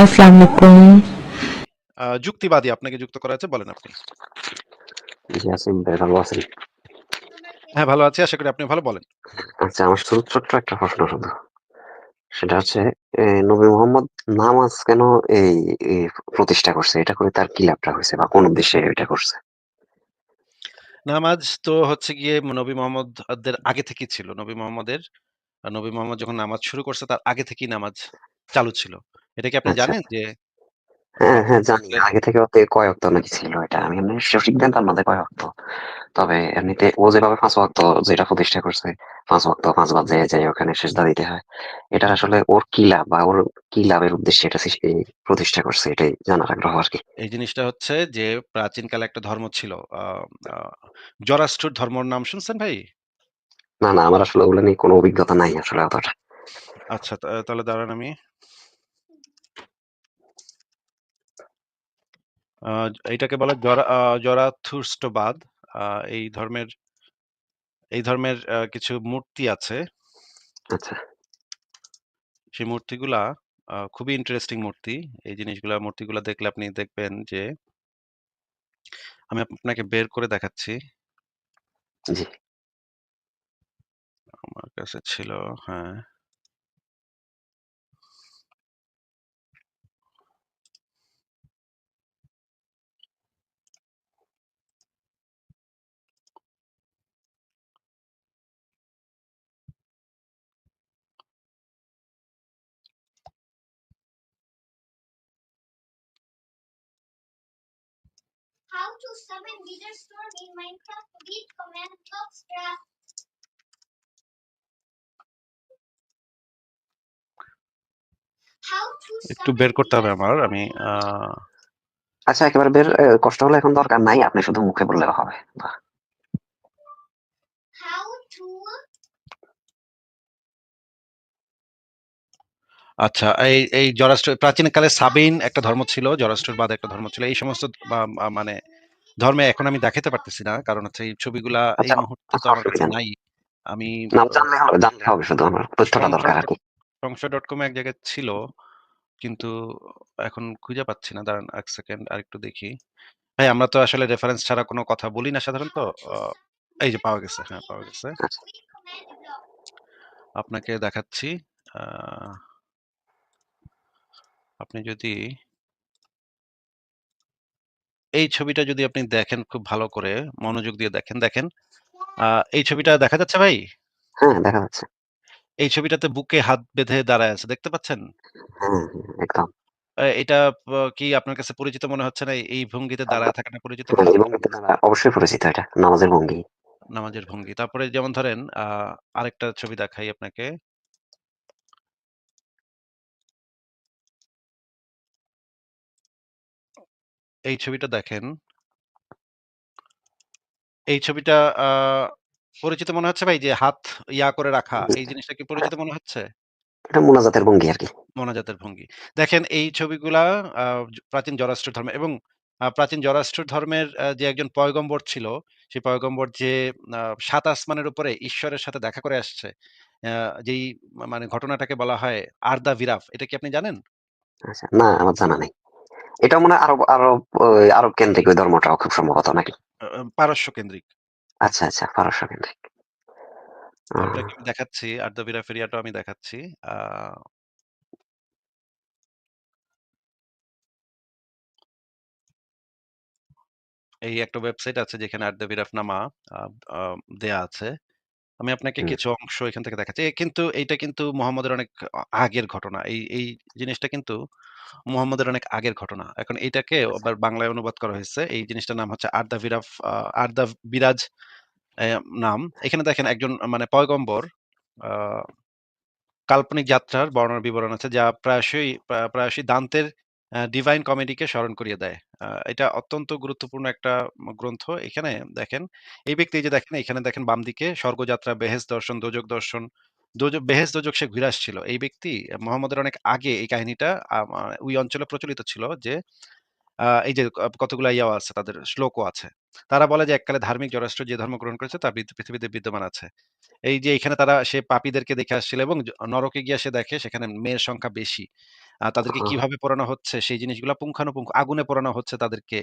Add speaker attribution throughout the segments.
Speaker 1: আসসালামু আলাইকুম
Speaker 2: যুক্তিবাদী আপনাকে যুক্ত করা হয়েছে বলেন আপনি।
Speaker 3: ভালো আছেন?
Speaker 2: হ্যাঁ, ভালো আছি। আশা করি আপনিও ভালো বলেন।
Speaker 3: আচ্ছা আমার শুধু ছোট্ট একটা প্রশ্ন শুধু। সেটা হচ্ছে নবী মোহাম্মদ নামাজ কেন এই প্রতিষ্ঠা করছে? এটা করে তার কি লাভটা হইছে বা কোন উদ্দেশ্যে এটা করছে?
Speaker 2: নামাজ তো হচ্ছে গিয়ে নবী মোহাম্মদের আগে থেকেই ছিল। নবী মোহাম্মদের নবী মোহাম্মদ যখন নামাজ শুরু করছে তার আগে থেকেই নামাজ চালু ছিল। এটা কি আপনি
Speaker 3: আচ্ছা।
Speaker 2: জানেন যে
Speaker 3: হ্যাঁ, হ্যাঁ জানি।
Speaker 2: আসলে
Speaker 3: আগে থেকে ওতে কয় ওয়াক্ত নাকি ছিল এটা। আমি এমনি সঠিক জানতাম না যে কয় ওয়াক্ত। তবে এমনিতে ও যেভাবে ৫ ওয়াক্ত যেটা প্রতিষ্ঠা করছে, ৫ ওয়াক্ত ৫ বার যেয়ে, যেয়ে ওখানে সেজদা দিতে হয়। এটার আসলে ওর কি লাভ বা ওর কি লাভের উদ্দেশ্যে এটা সৃষ্টি প্রতিষ্ঠা করছে এটাই জানার আগ্রহ আরকি।
Speaker 2: এই জিনিসটা হচ্ছে যে প্রাচীনকালে একটা ধর্ম ছিল। আ আ জরাষ্ট্র ধর্মর নাম শুনছেন ভাই?
Speaker 3: না, না আমার আসলে ওগুলা নিয়ে কোন অভিজ্ঞতা নাই আসলে অতটা।
Speaker 2: আচ্ছা তা তাহলে দাঁড়ান আমি আ এইটাকে বলে জরা। আ এই ধর্মের এই ধর্মের কিছু মূর্তি আছে।
Speaker 3: আচ্ছা।
Speaker 2: সেই মূর্তিগুলা খুবই ইন্টারেস্টিং মূর্তি। এই জিনিসগুলা মূর্তিগুলা দেখলে আপনি দেখবেন যে আমি আপনাকে বের করে দেখাচ্ছি। আমার কাছে ছিল, হ্যাঁ।
Speaker 4: How to summon Wither Storm in Minecraft with command box draft.
Speaker 2: একটু বের করতে হবে আমার। আমি
Speaker 3: আচ্ছা একেবারে বের কষ্ট হলে এখন দরকার নাই। আপনি শুধু মুখে বললে হবে। বাহ!
Speaker 4: How to
Speaker 2: আচ্ছা এই এই জরাষ্ট্র প্রাচীনকালে সাবিন একটা ধর্ম ছিল, জরাষ্ট্রবাদ একটা ধর্ম ছিল। এই সমস্ত মানে ধর্মে এখন আমি দেখাতে পারতেছি না। কারণ হচ্ছে এই ছবিগুলা এই
Speaker 3: আচ্ছা,
Speaker 2: মুহূর্তে তো
Speaker 3: আচ্ছা
Speaker 2: আমার কাছে
Speaker 3: নাই।
Speaker 2: আমি
Speaker 3: জানলে হবে শুধু আমার তথ্যটা দরকার
Speaker 2: সংশয়
Speaker 3: আরকি।
Speaker 2: সংশয়.com এক জায়গায় ছিল। কিন্তু এখন খুঁজে পাচ্ছি না। দাঁড়ান এক সেকেন্ড আরেকটু দেখি। ভাই আমরা তো আসলে রেফারেন্স ছাড়া কোনো কথা বলি না সাধারণত। এই যে পাওয়া গেছে। হ্যাঁ, পাওয়া গেছে।
Speaker 3: আচ্ছা।
Speaker 2: আপনাকে দেখাচ্ছি। আ আপনি যদি এই ছবিটা যদি আপনি দেখেন খুব ভালো করে, মনোযোগ দিয়ে দেখেন, দেখেন। এই ছবিটা দেখা যাচ্ছে ভাই?
Speaker 3: হ্যাঁ, দেখা যাচ্ছে।
Speaker 2: এই ছবিটাতে বুকে হাত বেঁধে দাঁড়ায় আছে। দেখতে পাচ্ছেন?
Speaker 3: একদম।
Speaker 2: এটা কি আপনার কাছে পরিচিত মনে হচ্ছে না? এই ভঙ্গিতে দাঁড়ায় থাকাটা পরিচিত
Speaker 3: অবশ্যই পরিচিত এটা। নামাজের ভঙ্গি।
Speaker 2: নামাজের ভঙ্গি। তারপরে যেমন ধরেন আরেকটা ছবি দেখাই আপনাকে। এই ছবিটা দেখেন। এই ছবিটা পরিচিত মনে হচ্ছে ভাই? যে হাত ইয়া করে রাখা। এই জিনিসটা কি পরিচিত মনে হচ্ছে?
Speaker 3: এটা মোনাজাতের ভঙ্গি আরকি।
Speaker 2: মোনাজাতের ভঙ্গি। দেখেন এই ছবিগুলা প্রাচীন জরাষ্ট্র ধর্ম এবং প্রাচীন জরাষ্ট্র ধর্মের যে একজন পয়গম্বর ছিল, সেই পয়গম্বর যে ৭ আসমানের উপরে ঈশ্বরের সাথে দেখা করে আসছে, যেই মানে ঘটনাটাকে বলা হয় আরদা ভিরাফ। এটা কি আপনি জানেন?
Speaker 3: আচ্ছা, না আমার জানা নেই। এটা মনে হয় আরব আরব আরব কেন্দ্রিক ওই ধর্মটাও খুব সম্ভবত নাকি?
Speaker 2: পারস্য কেন্দ্রিক।
Speaker 3: আচ্ছা, আচ্ছা পারস্য কেন্দ্রিক।
Speaker 2: আপনাকে আমি দেখাচ্ছি ইয়াটাও আমি দেখাচ্ছি। এই একটা ওয়েবসাইট আছে যেখানে আরদা ভিরাফ নামা আ আ দেয়া আছে। আমি আপনাকে
Speaker 3: হুম,
Speaker 2: কিছু অংশ এখান থেকে দেখাচ্ছি। এ কিন্তু এইটা কিন্তু মুহাম্মদের অনেক আগের ঘটনা। এই এই জিনিসটা কিন্তু মুহাম্মদের অনেক আগের ঘটনা। এখন এইটাকে
Speaker 3: আচ্ছা,
Speaker 2: আবার বাংলায় অনুবাদ করা হয়েছে। এই জিনিসটার নাম হচ্ছে আরদা ভিরাফ আ আরদা বিরাজ এ নাম। এখানে দেখেন একজন মানে পয়গম্বর আ কাল্পনিক যাত্রার বর্ণনা বিবরণ আছে যা প্রায়শই প্রা প্রায়শই দান্তের ডিভাইন কমেডিকে স্মরণ করিয়ে দেয়। এটা অত্যন্ত গুরুত্বপূর্ণ একটা গ্রন্থ। এখানে দেখেন, এই ব্যক্তি যে দেখেন এখানে দেখেন বাম দিকে স্বর্গযাত্রা, বেহেস দর্শন, দোজক দর্শন, বেহেস দোজক সে ঘুরে আসছিল। এই ব্যক্তি মোহাম্মদের অনেক আগে এই কাহিনীটা ওই অঞ্চলে প্রচলিত ছিল যে আ এই যে ক কতগুলা ইয়াও আছে তাদের শ্লোকও আছে। তারা বলে যে এককালে ধার্মিক জরাষ্ট্র যে ধর্ম গ্রহণ করেছে তা পৃথিবীতে বিদ্যমান আছে। এই যে এখানে তারা সে পাপীদেরকে দেখে আসছিল এবং নরকে গিয়ে সে দেখে সেখানে মেয়ের সংখ্যা বেশি। আ তাদেরকে কীভাবে পোড়ানো হচ্ছে সেই জিনিসগুলা পুঙ্খানুপুঙ্খ আগুনে পোড়ানো হচ্ছে তাদেরকে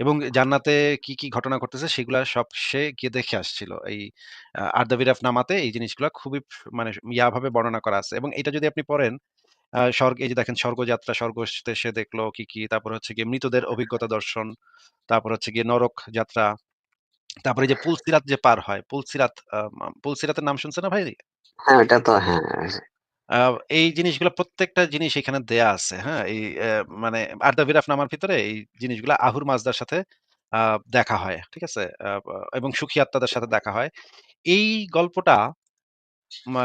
Speaker 2: এবং জান্নাতে কি, কি ঘটনা ঘটতেছে সেগুলা সব সে গিয়ে দেখে আসছিল। এই আ আর্দাবিরাফ নামাতে এই জিনিসগুলা খুবই মানে ইয়াভাবে বর্ণনা করা আছে এবং এটা যদি আপনি পড়েন স্বর্গ এই যে দেখেন স্বর্গযাত্রা, স্বর্গতে সে দেখল কি, কি তারপর হচ্ছে গিয়ে মৃতদের অভিজ্ঞতা দর্শন, তারপর হচ্ছে গিয়ে নরক যাত্রা, তারপরে যে পুলসিরাত যে পার হয়, পুলসিরাত পুলসিরাতের নাম শুনছেন না ভাই?
Speaker 3: হ্যাঁ, ওটা তো হ্যাঁ,
Speaker 2: এই জিনিসগুলো প্রত্যেকটা জিনিস এখানে দেয়া আছে। হ্যাঁ? এই মানে আর্দাবিরাফ নামার ভিতরে এই জিনিসগুলা আহুর মাজদার সাথে দেখা হয়। ঠিক আছে? এবং সুখী আত্মাদের সাথে দেখা হয়। এই গল্পটা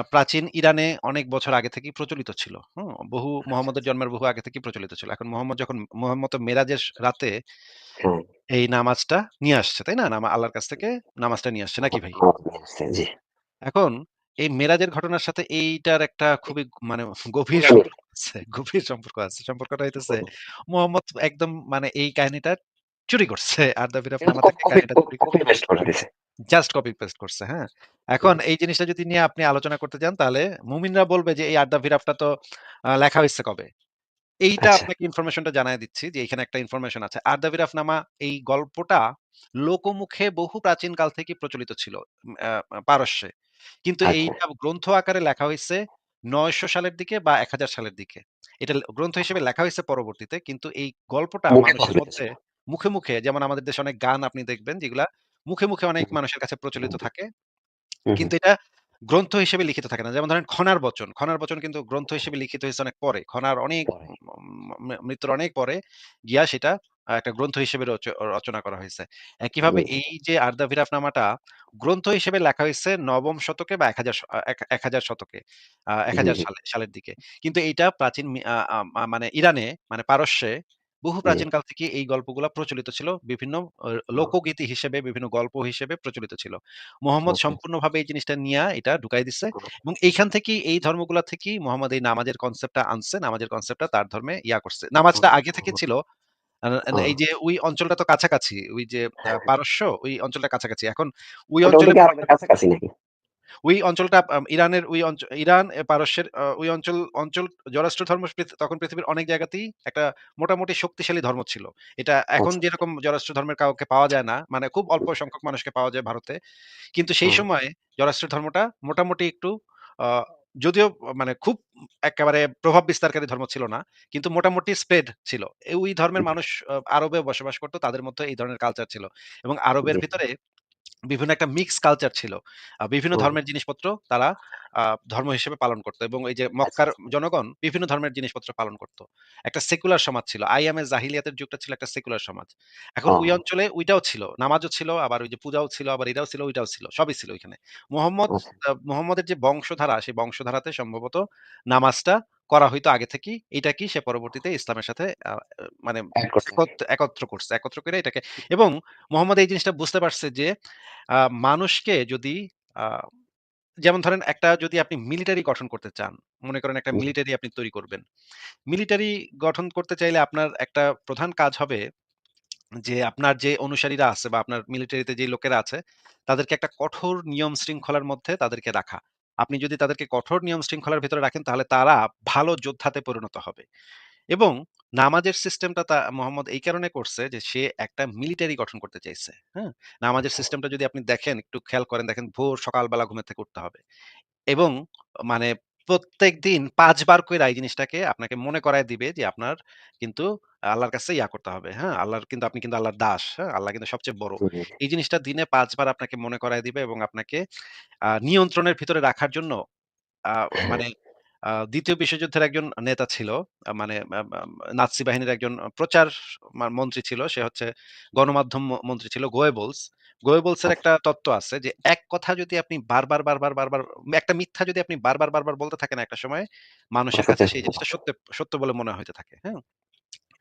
Speaker 2: প্রাচীন ইরানে অনেক বছর আগে থেকেই প্রচলিত ছিল। হুম? বহু মুহাম্মদের জন্মের বহু আগে থেকেই প্রচলিত ছিল। এখন মুহাম্মদ যখন মুহাম্মদ মেরাজের রাতে এই নামাজটা নিয়ে আসছে, তাই না? নামা আল্লাহর কাছ থেকে নামাজটা নিয়ে আসছে নাকি ভাই? এখন এই মেরাজের ঘটনার সাথে এইটার একটা খুবই মানে গভীর সম্পর্ক আছে। গভীর সম্পর্ক আছে। সম্পর্কটা হইতেছে মুহাম্মদ একদম মানে এই কাহিনীটা চুরি করছে।
Speaker 3: আর তো
Speaker 2: থেকে কাহিনীটা চুরি
Speaker 3: করে।
Speaker 2: জাস্ট কপি পেস্ট করছে, হ্যাঁ? এখন এই জিনিসটা যদি নিয়ে আপনি আলোচনা করতে যান তাহলে মুমিনরা বলবে যে এই আর্দাবিরাফটা তো লেখা হইছে কবে? এইটা
Speaker 3: আচ্ছা,
Speaker 2: আপনাকে ইনফরমেশনটা জানায় দিচ্ছি যে এখানে একটা ইনফরমেশন আছে। আর্দাবিরাফ নামা এই গল্পটা লোকমুখে বহু প্রাচীন কাল থেকেই প্রচলিত ছিল পারস্যে। কিন্তু
Speaker 3: আচ্ছা।
Speaker 2: এইটা গ্রন্থ আকারে লেখা হয়েছে ৯০০ সালের দিকে বা ১০০০ সালের দিকে। এটা গ্রন্থ হিসেবে লেখা হয়েছে পরবর্তীতে। কিন্তু এই গল্পটা মানুষের মধ্যে মুখে, মুখে যেমন আমাদের দেশে অনেক গান আপনি দেখবেন যেগুলা মুখে, মুখে অনেক মানুষের কাছে প্রচলিত থাকে। কিন্তু এটা গ্রন্থ হিসেবে লিখিত থাকে না। যেমন ধরেন খনার বচন। খনার বচন কিন্তু গ্রন্থ হিসেবে লিখিত হইছে অনেক পরে। খনার অনেক মৃত্যুর অনেক পরে গিয়া সেটা একটা গ্রন্থ হিসেবে রচনা করা হয়েছে একইভাবে এই যে আর্দাভিরাফ নামাটা গ্রন্থ হিসেবে লেখা হয়েছে নবম শতকে বা ১০০০ শ আ এক হাজার শতকে। আ
Speaker 3: জি,
Speaker 2: ১০০০
Speaker 3: জি,
Speaker 2: সালে সালের দিকে। কিন্তু এইটা প্রাচীন মানে ইরানে মানে পারস্যে বহু। প্রাচীনকাল থেকে এই গল্পগুলা প্রচলিত ছিল। বিভিন্ন লোকগীতি হিসেবে, বিভিন্ন গল্প হিসেবে প্রচলিত ছিল। মোহাম্মদ। সম্পূর্ণভাবে এই জিনিসটা নিয়া এটা ঢুকাই
Speaker 3: হুম,
Speaker 2: এবং এইখান থেকেই এই ধর্মগুলা থেকেই মোহাম্মদ এই নামাজের কনসেপ্টটা আনছে। নামাজের কনসেপ্টটা তার ধর্মে ইয়া করছে। নামাজটা আগে থেকে ছিল। এই যে ওই অঞ্চলটা তো কাছাকাছি। ওই যে
Speaker 3: হ্যাঁ, হ্যাঁ।
Speaker 2: পারস্য ওই অঞ্চলটা কাছাকাছি। এখন ওই অঞ্চলে
Speaker 3: কাছাকাছি নাকি?
Speaker 2: ওই অঞ্চলটা ইরানের ওই অঞ্চ ইরান, পারস্যের ওই অঞ্চল অঞ্চল জরাষ্ট্র ধর্ম তখন পৃথিবীর অনেক জায়গাতেই একটা মোটামুটি শক্তিশালী ধর্ম ছিল। এটা এখন। যেরকম জরাষ্ট্র ধর্মের কাউকে পাওয়া যায় না। মানে খুব অল্প সংখ্যক মানুষকে পাওয়া যায় ভারতে। কিন্তু সেই সময়ে জরাষ্ট্র ধর্মটা মোটামুটি একটু যদিও মানে খুব একেবারে প্রভাব বিস্তারকারী ধর্ম ছিল না। কিন্তু মোটামুটি স্প্রেড ছিল। ওই ধর্মের মানুষ আরবে বসবাস করতো তাদের মধ্যে এই ধরনের কালচার ছিল। এবং আরবের ভিতরে বিভিন্ন একটা মিক্স কালচার ছিল। বিভিন্ন ধর্মের জিনিসপত্র তারা ধর্ম হিসেবে পালন করত এবং এই যে
Speaker 3: আচ্ছা,
Speaker 2: মক্কার
Speaker 3: আচ্ছা।
Speaker 2: জনগণ বিভিন্ন ধর্মের জিনিসপত্র পালন করত। একটা সেকুলার সমাজ ছিল। আইয়ামে জাহিলিয়াতের যুগটা ছিল একটা সেকুলার সমাজ। এখন ওই অঞ্চলে ওইটাও ছিল। নামাজও ছিল, আবার ওই যে পূজাও ছিল, আবার এটাও ছিল, ওইটাও ছিল। সবই ছিল ওইখানে। মুহাম্মদ মোহাম্মদের যে বংশধারা, সেই বংশধারাতে সম্ভবত নামাজটা করা হইতো আগে থেকেই। এইটাকেই সে পরবর্তীতে ইসলামের সাথে মানে একত্র করছে। একত্র করে এটাকে এবং মুহাম্মদ এই জিনিসটা বুঝতে পারছে যে মানুষকে যদি যেমন ধরেন একটা যদি আপনি মিলিটারি গঠন করতে চান, মনে করেন একটা মিলিটারি আপনি তৈরি করবেন। মিলিটারি গঠন করতে চাইলে আপনার একটা প্রধান কাজ হবে যে আপনার যে অনুসারীরা আছে বা আপনার মিলিটারিতে যে লোকেরা আছে, তাদেরকে একটা কঠোর নিয়ম শৃঙ্খলার মধ্যে তাদেরকে রাখা। আপনি যদি তাদেরকে কঠোর নিয়ম শৃঙ্খলার ভিতরে রাখেন তাহলে তারা ভালো যোদ্ধাতে পরিণত হবে। এবং নামাজের সিস্টেমটা তা মোহাম্মদ এই কারণে করছে যে সে একটা মিলিটারি গঠন করতে চাইছে। হ্যাঁ? নামাজের। সিস্টেমটা যদি আপনি দেখেন, একটু খেয়াল করেন দেখেন ভোর সকালবেলা ঘুমের থেকে উঠতে হবে। এবং মানে প্রত্যেকদিন ৫ বার কইরা এই জিনিসটাকে আপনাকে মনে করায় দিবে যে আপনার কিন্তু আল্লাহর কাছে ইয়া করতে হবে। হ্যাঁ? আল্লাহর কিন্তু আপনি কিন্তু আল্লাহর দাস। হ্যাঁ? আল্লাহ কিন্তু সবচেয়ে বড়। এই জিনিসটা দিনে ৫ বার আপনাকে মনে করায় দিবে এবং আপনাকে নিয়ন্ত্রণের ভিতরে রাখার জন্য
Speaker 3: হ্যাঁ,
Speaker 2: মানে ২য় বিশ্বযুদ্ধের একজন নেতা ছিল। মানে নাৎসি বাহিনীর একজন প্রচার মন্ত্রী ছিল। সে হচ্ছে গণমাধ্যম মন্ত্রী ছিল গোয়েবলস। গোয়েবলস এর
Speaker 3: আচ্ছা।
Speaker 2: একটা তত্ত্ব আছে যে, এক কথা যদি আপনি বারবার, বারবার, বারবার একটা মিথ্যা যদি আপনি বারবার, বারবার বলতে থাকেন একটা সময় মানুষের কাছে সেই জিনিসটা সত্য সত্য বলে মনে হইতে থাকে। হ্যাঁ?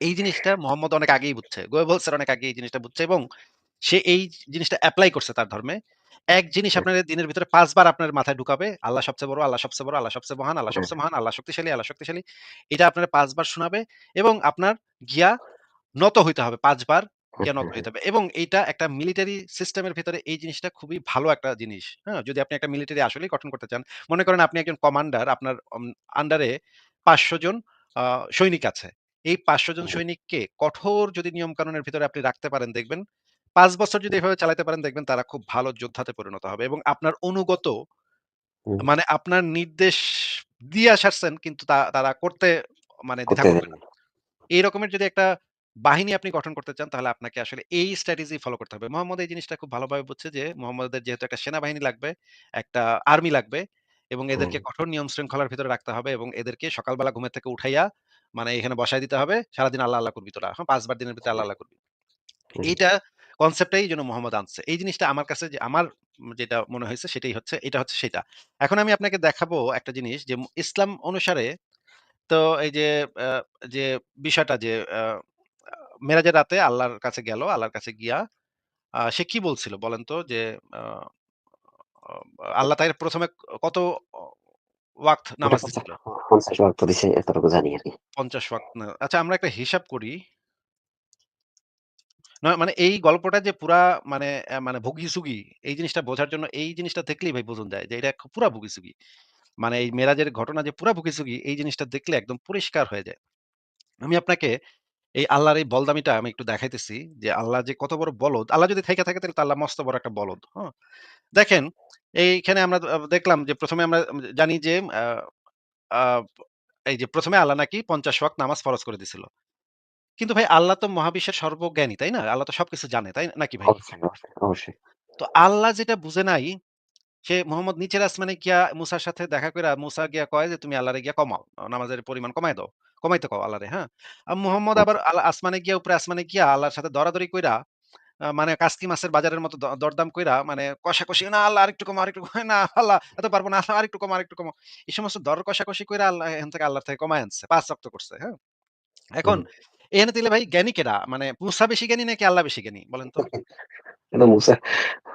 Speaker 2: এই জিনিসটা মোহাম্মদ অনেক আগেই বুঝছে। গোয়েবলস এর অনেক আগেই এই জিনিসটা বুঝছে এবং সে এই জিনিসটা অ্যাপ্লাই করছে তার ধর্মে। এক জিনিস
Speaker 3: হ্যাঁ,
Speaker 2: আপনার দিনের ভিতরে পাঁচবার আপনার মাথায় ঢুকাবে। আল্লাহ সবচেয়ে বড়, আল্লাহ সবচেয়ে বড়, আল্লাহ সবচেয়ে মহান, আল্লাহ
Speaker 3: হ্যাঁ,
Speaker 2: সবচেয়ে মহান, আল্লাহ শক্তিশালী, আল্লাহ শক্তিশালী। এটা আপনার ৫ বার শোনাবে এবং আপনার গিয়া নত হইতে হবে ৫
Speaker 3: হুম,
Speaker 2: হইতে হবে এবং এইটা একটা মিলিটারি সিস্টেমের ভেতরে এই জিনিসটা খুবই ভালো একটা জিনিস। হ্যাঁ? যদি আপনি একটা মিলিটারি আসলেই গঠন করতে চান। মনে করেন আপনি একজন কমান্ডার, আপনার আন্ডারে ৫০০ জন সৈনিক আছে। এই ৫০০ জন সৈনিককে কঠোর যদি নিয়মকানুনের ভিতরে আপনি রাখতে পারেন দেখবেন, ৫ বছর যদি এভাবে চালাতে পারেন দেখবেন তারা খুব ভালো যোদ্ধাতে পরিণত হবে এবং আপনার অনুগত মানে আপনার নির্দেশ দিয়ে সারছেন কিন্তু তা তারা করতে মানে দ্বিধা করবে না। এই রকমের যদি একটা বাহিনী আপনি গঠন করতে চান তাহলে আপনাকে আসলে এই স্ট্র্যাটেজি ফলো করতে হবে। মোহাম্মদ এই জিনিসটা খুব ভালোভাবে বুঝছে যে মোহাম্মদের যেহেতু একটা সেনাবাহিনী লাগবে, একটা আর্মি লাগবে এবং এদেরকে কঠোর নিয়ম শৃঙ্খলার ভিতরে রাখতে হবে এবং এদেরকে সকালবেলা ঘুমের থেকে উঠাইয়া মানে এখানে বসায় দিতে হবে। সারাদিন আল্লাহ, আল্লাহ করবি তোরা। হ্যাঁ? ৫ বার দিনের ভিতরে আল্লাহ, আল্লাহ করবি। এইটা কনসেপ্টটাই যেন মোহাম্মদ আনছে। এই জিনিসটা আমার কাছে যে আমার যেটা মনে হয়েছে সেটাই হচ্ছে এটা হচ্ছে সেটা। এখন আমি আপনাকে দেখাবো একটা জিনিস যে ইসলাম অনুসারে তো এই যে যে বিষয়টা যে মেরাজের রাতে আল্লাহর কাছে গেল। আল্লাহর কাছে গিয়া সে কি বলছিল বলেন তো? যে আল্লাহ ১ম এ কত ওয়াক্ত নামাজ দিছিল?
Speaker 3: ৫০ ওয়াক্ত দিছে এতটুকু জানি আরকি।
Speaker 2: ৫০ ওয়াক্ত না। আচ্ছা আমরা একটা হিসাব করি। না মানে এই গল্পটা যে পুরা মানে মানে ভুগি-চুগি এই জিনিসটা বোঝার জন্য এই জিনিসটা দেখলেই ভাই বোঝন যায় যে এটা পুরা ভুগি-চুগি। মানে এই মেরাজের ঘটনা যে পুরা ভুগি-চুগি এই জিনিসটা দেখলে একদম পরিষ্কার হয়ে যায়। আমি আপনাকে এই আল্লাহর এই বলদামিটা আমি একটু দেখাইতেছি যে আল্লাহ যে কত বড় বলদ। আল্লাহ যদি থাইকা থাকে তাহলে তো আল্লাহ মস্ত বড় একটা বলদ। হ্যাঁ? দেখেন এইখানে আমরা দেখলাম যে ১ম এ আমরা জানি যে এই যে ১ম এ আল্লাহ নাকি ৫০ ওয়াক্ত নামাজ ফরজ করে দিছিল। কিন্তু ভাই আল্লাহ তো মহাবিশ্বের সর্বজ্ঞানী, তাই না? আল্লাহ তো সবকিছু জানে, তাই নাকি ভাই?
Speaker 3: অবশ্যই।
Speaker 2: তো আল্লাহ যেটা বুঝে নাই, সে মোহাম্মদ নিচের আসমানে গিয়া মুসার সাথে দেখা করে মুসা গিয়া কয় যে, "তুমি আল্লাহরে গিয়া কমাও। নামাজের পরিমাণ কমায় দাও। কমাইতে কও আল্লাহরে।" হ্যাঁ? মোহাম্মদ
Speaker 3: মুহাম্মদ
Speaker 2: আবার আল্লাহ আসমানে গিয়া উপরে আসমানে গিয়া আল্লাহর সাথে দরাদরি কইরা মানে কাস্তি মাছের বাজারের মতো দ দরদাম কইরা মানে কষাকষি, "না আল্লাহ আরেকটু কম আরেকটু কম না আল্লাহ এত পারব না। আল্লাহ আরেকটু কম আরেকটু কম এই সমস্ত দর কষাকষি কইরা আল্লাহ এখান থেকে আল্লাহর থেকে কমায় আনছে। পাঁচ রক্ত করছে। হ্যাঁ? এখন
Speaker 3: হুম।
Speaker 2: এখানে তাইলে ভাই জ্ঞানী কেডা? মানে মুসা বেশি জ্ঞানী নাকি আল্লাহ বেশি জ্ঞানী? বলেন তো?
Speaker 3: মুসা,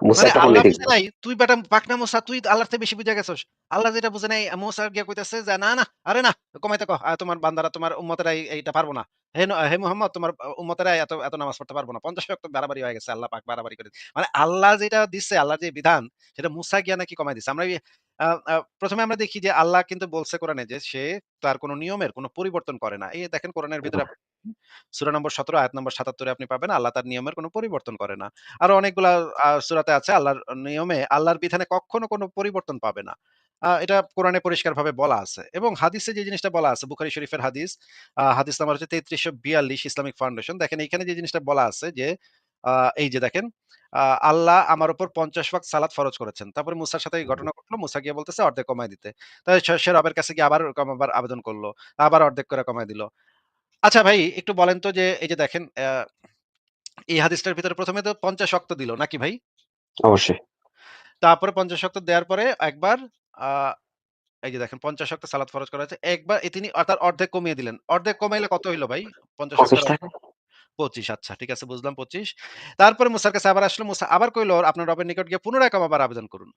Speaker 3: মুসা
Speaker 2: মানে নাই, তুই বেটা পাকনা মোসা, তুই আল্লাহর থেকে বেশি বুইঝা গেছস। আল্লাহ যেটা বুঝে নাই, মোসা গিয়া কইতেছে যে, "না, না, আরে না, কমাইতে। আ তোমার বান্দারা, তোমার উম্মতেরা এইটা পারব না। হে হে মুহাম্মদ, তোমার উম্মতেরা এত, এত নামাজ পড়তে পারব না। ৫০ ওয়াক্ত বাড়াবাড়ি হয়ে গেছে। আল্লাহ পাক বাড়াবাড়ি করে মানে আল্লাহ যেটা দিছে, আল্লাহ যে বিধান, সেটা মুসা গিয়া নাকি কমাই দিছে। আমরা এই আ আ ১ম এ আমরা দেখি যে আল্লাহ কিন্তু বলছে কোরআনে যে, সে তার কোনো নিয়মের কোনো পরিবর্তন করে না। এই দেখেন কোরআনের ভিতরে সূরা নম্বর ১৭ আয়াত নম্বর ৭৭ এ আপনি পাবেন, আল্লাহ তার নিয়মের কোন পরিবর্তন করে না। আরও অনেকগুলা সূরাতে আছে আল্লাহর নিয়মে, আল্লাহর বিধানে কখনো কোনো পরিবর্তন পাবে না। এটা কোরআনে পরিষ্কারভাবে বলা আছে। এবং হাদিসে যে জিনিসটা বলা আছে, বুখারী শরীফের হাদিস, হাদিস নাম্বার হচ্ছে ৩৩৪২ ইসলামিক ফাউন্ডেশন। দেখেন এইখানে যে জিনিসটা বলা আছে যে, এই যে দেখেন, আল্লাহ আমার উপর পঞ্চাশ ভাগ সালাত ফরজ করেছেন। তারপরে মুসার সাথে ঘটনা ঘটলো। মুসা গিয়ে বলতেছে অর্ধেক কমায় দিতে। তাই সে রবের কাছে গিয়ে আবার কমাবার আবেদন করল আবার অর্ধেক করে কমায় দিল। আচ্ছা ভাই একটু বলেন তো যে এই যে দেখেন, এই হাদিসটার ভিতরে ১ম এ তো ৫০ ওয়াক্ত দিল নাকি ভাই?
Speaker 3: অবশ্যই।
Speaker 2: তারপরে ৫০ ওয়াক্ত দেওয়ার পরে একবার এই যে দেখেন ৫০ ওয়াক্ত সালাত ফরজ করা হয়েছে। একবার এ তিনি তার অর্ধেক কমিয়ে দিলেন। অর্ধেক কমাইলে কত হইল ভাই? ৫০
Speaker 3: ২৫
Speaker 2: ওয়াক্তের অর্ধেক
Speaker 3: টাকা
Speaker 2: ২৫ আচ্ছা ঠিক আছে বুঝলাম ২৫। তারপরে মুসার কাছে আবার আসলো। মুসা আবার কইল, "আপনার রবের নিকট গিয়ে পুনরায় কম আবার আবেদন করুন।"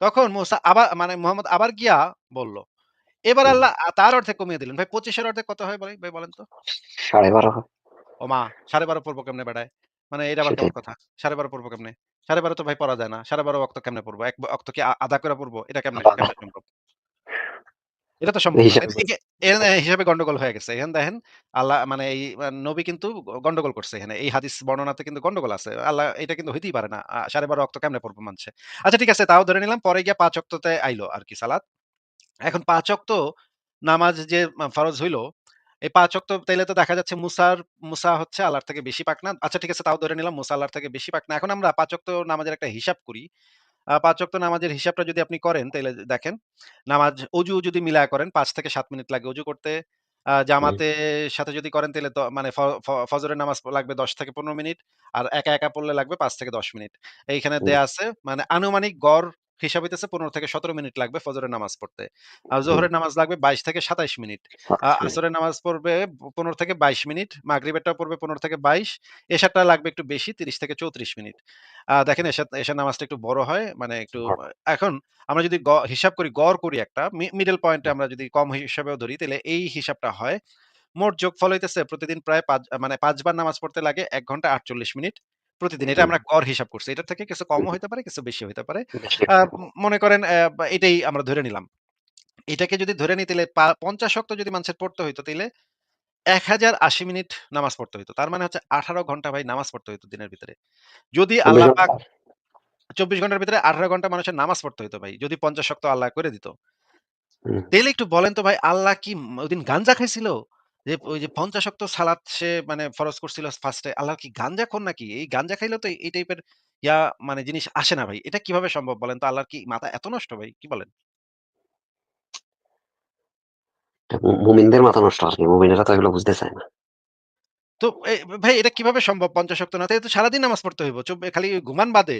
Speaker 2: তখন মুসা আবার মানে মোহাম্মদ আবার গিয়া বলল। এবার আল্লাহ তার অর্ধেক কমিয়ে দিলেন। ভাই ২৫ এর অর্ধেক কত হয় ভাই, ভাই বলেন তো?
Speaker 3: ১২.৫ হয়।
Speaker 2: ওমা! 12.5 পড়ব কেমনে বেডায়? মানে এটা আবার কেমন কথা? 12.5 পড়ব কেমনে? 12.5 তো ভাই পড়া যায় না। 12.5 ওয়াক্ত কেমনে পড়ব? এক ওয়াক্ত কি আ আধা করে পড়ব? এটা কেমনে সম্ভব? এটা তো সম্ভব
Speaker 3: হিসাবে
Speaker 2: গন্ডগোল হয়ে গেছে। এখানে দেখেন আল্লাহ মানে এই নবী কিন্তু গন্ডগোল করছে এখানে। এই হাদিস বর্ণনাতে কিন্তু গন্ডগোল আছে। আল্লাহ এটা কিন্তু হইতেই পারে না। সাড়ে বারো অক্ত কেমনে পড়ব মানুষে? আচ্ছা ঠিক আছে তাও ধরে নিলাম পরে গিয়া ৫ ওয়াক্ততে আইলো আর কি সালাত। এখন ৫ ওয়াক্ত নামাজ যে মা ফরজ হইল, এই ৫ ওয়াক্ত তাইলে তো দেখা যাচ্ছে মুসার মুসা হচ্ছে আল্লাহর থেকে বেশি পাক না। আচ্ছা ঠিক আছে তাও ধরে নিলাম মুসা আল্লাহর থেকে বেশি পাক না। এখন আমরা ৫ ওয়াক্ত নামাজের একটা হিসাব করি। আ ৫ ওয়াক্ত নামাজের হিসাবটা যদি আপনি করেন তাইলে দেখেন, নামাজ অজু যদি মিলায়া করেন ৫ থেকে ৭ মিনিট লাগে অজু করতে। আ
Speaker 3: হুম,
Speaker 2: জামাতের সাথে যদি করেন তাইলে দ মানে ফ ফ ফজরের নামাজ লাগবে ১০ থেকে ১৫ মিনিট। আর একা, একা পড়লে লাগবে ৫ থেকে ১০ মিনিট। এইখানে
Speaker 3: হুম,
Speaker 2: দেয়া আছে মানে আনুমানিক গড় হিসাব হইতেছে ১৫ থেকে ১৭ মিনিট লাগবে ফজরের নামাজ পড়তে। আর জোহরের নামাজ লাগবে ২২ থেকে ২৭ মিনিট। আ
Speaker 3: ২৭ মিনিট।
Speaker 2: আসরের নামাজ পড়বে ১৫ থেকে ২২ মিনিট। মাগরিবেরটাও পড়বে ১৫ থেকে ২২। এশারটা লাগবে একটু বেশি ৩০ থেকে ৩৪ মিনিট। দেখেন এশার এশার নামাজটা একটু বড় হয়। মানে একটু এখন আমরা যদি হিসাব করি, গড় করি একটা মিডল পয়েন্টে আমরা যদি কম হিসাবেও ধরি তাহলে এই হিসাবটা হয় মোট যোগফল হইতেছে প্রতিদিন প্রায় ৫ আ মানে পাঁচবার নামাজ পড়তে লাগে এক ঘণ্টা ৪৮ মিনিট প্রতিদিন। এটা আমরা গড় হিসাব করছি। এটার থেকে কিছু কমও হইতে পারে, কিছু বেশি হইতে পারে।
Speaker 3: হতে পারে।
Speaker 2: মনে করেন এটাই আমরা ধরে নিলাম। এটাকে যদি ধরে নিই তাইলে পা ৫০ ওয়াক্ত যদি মানুষের পড়তে হইতো তাইলে ১০৮০ মিনিট নামাজ পড়তে হইতো। তার মানে হচ্ছে ১৮ ঘণ্টা ভাই নামাজ পড়তে হইতো দিনের ভিতরে। যদি আল্লাহ পাক? ২৪ ঘণ্টার ভিতরে ১৮ ঘণ্টা মানুষের নামাজ পড়তে হইতো ভাই। যদি পঞ্চাশ শক্ত আল্লাহ করে দিত। তাইলে একটু বলেন তো ভাই আল্লাহ কি ম ওইদিন গাঞ্জা খাইছিল? যে ওই যে ৫০ ওয়াক্ত সালাত সে মানে ফরজ করছিল ফার্স্টে আল্লাহ কি গাঞ্জা খন নাকি? এই গাঞ্জা খাইলে তো এই টাইপের ইয়া মানে জিনিস আসে না ভাই। এটা কীভাবে সম্ভব বলেন তো? আল্লাহর কি মাথা এত নষ্ট ভাই? কি বলেন?
Speaker 3: মুমিনদের মাথা নষ্ট আরকি। মুমিনেরা তো এগুলো বুঝতে চায় না।
Speaker 2: তো এ ভাই এটা কীভাবে সম্ভব ৫০ ওয়াক্ত না? তাইলে তো সারাদিন নামাজ পড়তে হইব। চব খালি ঘুমান বাদে।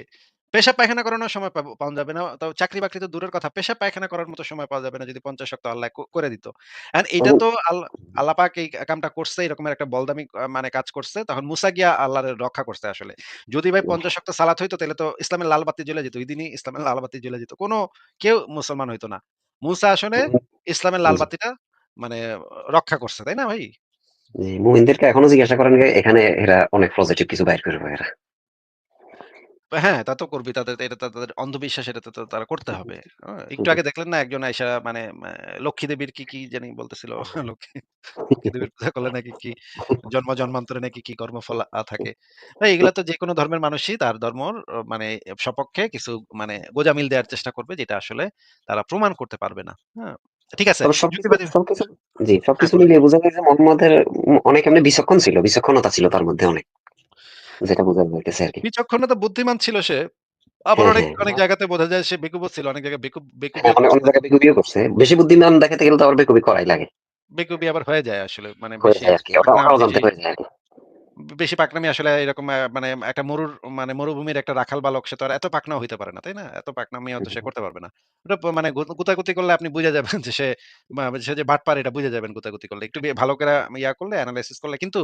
Speaker 2: পেশাব পায়খানা করানোর সময় পাব পাওয়া যাবে না। তো চাকরি-বাকরি তো দূরের কথা। পেশাব পায়খানা করার মতো সময় পাওয়া যাবে না যদি ৫০ ওয়াক্ত আল্লাহ ক করে দিত। এখন এইটা তো আল্লাহ আল্লাহ পাক এই কামটা করছে এরকমের একটা বলদামি আ মানে কাজ করছে। তখন মুসা গিয়া আল্লাহরে রক্ষা করছে আসলে। যদি ভাই ৫০ ওয়াক্ত সালাত হইতো তাইলে তো ইসলামের লাল বাতি জ্বলে যেত। ওইদিনই ইসলামের লাল বাতি জ্বলে যেত। কোনো কেউ মুসলমান হইতো না। মুসা আসলে ইসলামের লাল
Speaker 3: জি।
Speaker 2: বাতিটা মানে রক্ষা করছে। তাই না ভাই?
Speaker 3: মুমিনদেরকে এখনও জিজ্ঞাসা করেন এখানে এরা অনেক পজিটিভ কিছু বাইর করবে এরা।
Speaker 2: হ্যাঁ, তা তো করবেই। তাদের এটা তাদের অন্ধবিশ্বাস এটা তো তারা করতে হবে। একটু আগে দেখলেন না একজন আইসা মানে লক্ষ্মী দেবীর কি, কি জানি বলতেছিল? লক্ষ্মী দেবীর পূজা করলে নাকি কি জন্ম জন্মান্তরে নাকি কি কর্মফল থাকে। এগুলা তো যেকোনো ধর্মের মানুষই তার ধর্মর অ মানে সপক্ষে কিছু মানে গোঁজামিল দেওয়ার চেষ্টা করবে যেটা আসলে তারা প্রমাণ করতে পারবে না। হ্যাঁ? ঠিক আছে।
Speaker 3: জি,
Speaker 2: হ্যাঁ,
Speaker 3: সবকিছু। মিলিয়ে বোঝা যায় যে মোহাম্মদের অনেক এমনি বিচক্ষণ ছিল। বিচক্ষণতা ছিল তার মধ্যে অনেক। যেটা বোঝা যাইতেছে আরকি।
Speaker 2: বিচক্ষণতা বুদ্ধিমান ছিল সে। আবার
Speaker 3: হ্যাঁ,
Speaker 2: অনেক,
Speaker 3: হ্যাঁ।
Speaker 2: অনেক জায়গাতে বোঝা যায় সে বেকুব ছিল। অনেক জায়গায় বেকুব
Speaker 3: বেকুব
Speaker 2: বেকুবিও
Speaker 3: অনেক। জায়গায় বেকুবিও করছে। বেশি বুদ্ধিমান দেখাতে গেলে তো আবার বেকুবি করাই লাগে।
Speaker 2: বেকুবি আবার হয়ে যায় আসলে। মানে
Speaker 3: হয়ে
Speaker 2: বেশি
Speaker 3: আর কি ওটা অজান্তে হয়ে যায় আরকি।
Speaker 2: বেশি পাকনামি আসলে এরকম মানে একটা মরুর মানে মরুভূমির একটা রাখাল বালক সে তো আর এত পাকনাও হইতে পারে না। তাই না? এত পাকনামিও তো সে করতে পারবে না। ওটা প মানে গু গুতাগুতি করলে আপনি বুঝা যাবেন যে সে মা সে যে বাটপার এটা বুঝা যাবেন গুতাগুতি করলে। একটু বে ভালো করে ইয়া করলে এনালাইসিস করলে কিন্তু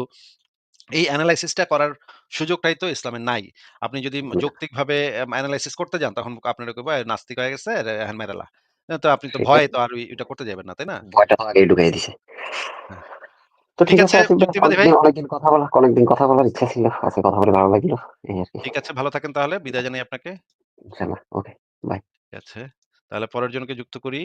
Speaker 2: এই এনালাইসিস টা করার সুযোগটাই তো ইসলামে নাই। আপনি যদি যৌক্তিকভাবে এম এনালাইসিস করতে যান তখন আপনার কইব "এ নাস্তিক হয়ে গেছে এ হ্যান মাইরালা।" তো আপনি তো। ভয়ে তো আর ওইটা করতে যাবেন না। তাই না?
Speaker 3: ভয়টা তো আগেই ঢুকাই দিছে।
Speaker 2: হ্যাঁ।
Speaker 3: তো
Speaker 2: ঠিক
Speaker 3: আছে। অনেকদিন, কথা বলা অনেকদিন কথা বলার ইচ্ছা ছিল। আজকে কথা বলে ভালো লাগল। এই।
Speaker 2: ঠিক আছে ভালো থাকেন তাহলে। বিদায় জানাই আপনাকে।
Speaker 3: ইনশাআল্লাহ। ওকে। বাই।
Speaker 2: ঠিক আছে। তাহলে পরের জনকে যুক্ত করি।